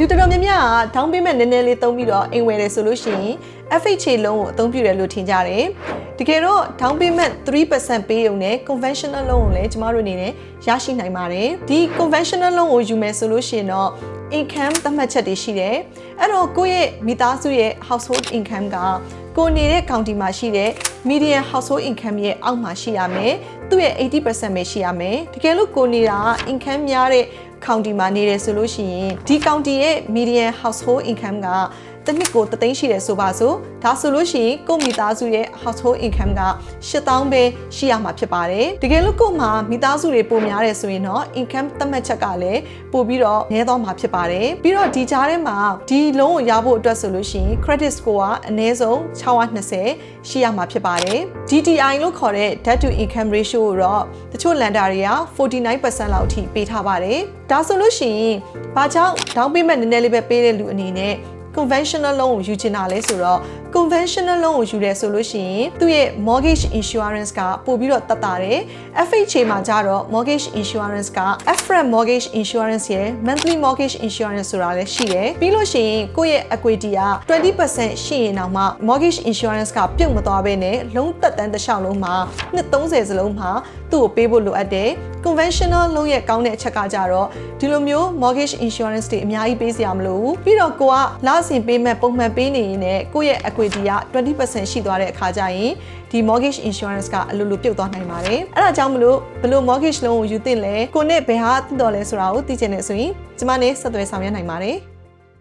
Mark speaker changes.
Speaker 1: လူတော်တော်များများက down payment နည်းနည်းလေးသုံးပြီးတော့အိမ်ဝယ်တယ်ဆိုလို့ရှိရင် FHA လုံးကိုအသုံးပြုတယ်လို့ထင်ကြတယ်တကယ်တော့ down payment 3%ပေးရုံနဲ့ conventional loan ကိုလည်းကျမတို့အနေနဲ့ရရှိနိုင်ပါတယ်ဒီ conventional loan ကိုယူမယ်ဆိုလို့ရှိရင်တော့ income သတ်မှတ်ချက်တွေရှိတယ်အဲ့တော့ကိုယ့်ရဲ့မိသားစုရဲ့ household income ကကိုနေတဲ့ county မှာရှိတဲ့ median household income ရဲ့အောက်မှာရှိရမယ်သူ့ရဲ့80%ပဲရှိရမယ်တကယ်လို့ကိုနေတာက income များတဲ့ county မှာနေတယ်ဆိုလို့ရှိရင်ဒီ county ရဲ့ median household income က တစ်နှစ်ကိုတသိန်းရှိတယ်ဆိုပါစို့ဒါဆိုလို့ရှိရင်ကိုယ့်မိသားစုရဲ့ household income က8000ပဲရှိရမှာဖြစ်ပါတယ်တကယ်လို့ကိုယ့်မှာမိသားစုတွေပိုများတယ်ဆိုရင်တော့ income သတ်မှတ်ချက်ကလည်းပိုပြီးတော့နည်းသွားမှာဖြစ်ပါတယ်ပြီးတော့ဒီကြားထဲမှာဒီလုံးကိုရဖို့အတွက်ဆိုလို့ရှိရင် credit score ကအနည်းဆုံး620ရှိရမှာဖြစ်ပါတယ် DTI လို့ခေါ်တဲ့ debt to income ratio ကိုတော့တချို့လန်ဒါတွေက49%လောက်အထိပေးထားပါတယ်ဒါဆိုလို့ရှိရင်ဘာကြောင့် down payment နည်းနည်းလေးပဲပေးတဲ့လူအနေနဲ့ conventional loan ကိုယူချင်တာလဲဆိုတော့ conventional loan ကိုယူတယ်ဆိုလို့ရှိရင်သူ့ရဲ့ mortgage insurance ကပို့ပြီးတော့တက်တာတယ် FHA မှာကြတော့ mortgage insurance က upfront mortgage insurance ရဲ့ monthly mortgage insurance ဆိုတာလည်းရှိတယ်ပြီးလို့ရှိရင်ကိုယ့်ရဲ့ equity က20%ရှိရင်တော့မှ mortgage insurance ကပြုတ်မသွားဘဲနဲ့လုံးသက်တမ်းတစ်လျှောက်လုံးမှာနှစ်30စလုံးမှာသူ့ကိုပေးဖို့လိုအပ်တယ် conventional လုံးရဲ့ကောင်းတဲ့အချက်ကကြတော့ဒီလိုမျိုး mortgage insurance တွေအများကြီးပေးစရာမလိုဘူးပြီးတော့ကိုကလစဉ်ပေးမဲ့ပုံမှန်ပေးနေရင်လည်းကိုယ့်ရဲ့ equity က20%ရှိသွားတဲ့အခါကျရင်ဒီ mortgage insurance ကအလိုလိုပြုတ်သွားနိုင်ပါတယ်အဲ့ဒါကြောင့်မလို့ဘယ်လို mortgage loan ကိုယူသင့်လဲကိုနဲ့ဘယ်ဟာတင့်တော်လဲဆိုတာကိုသိချင်နေဆိုရင်ကျမနဲ့ဆက်သွယ်ဆောင်ရွက်နိုင်ပါတယ်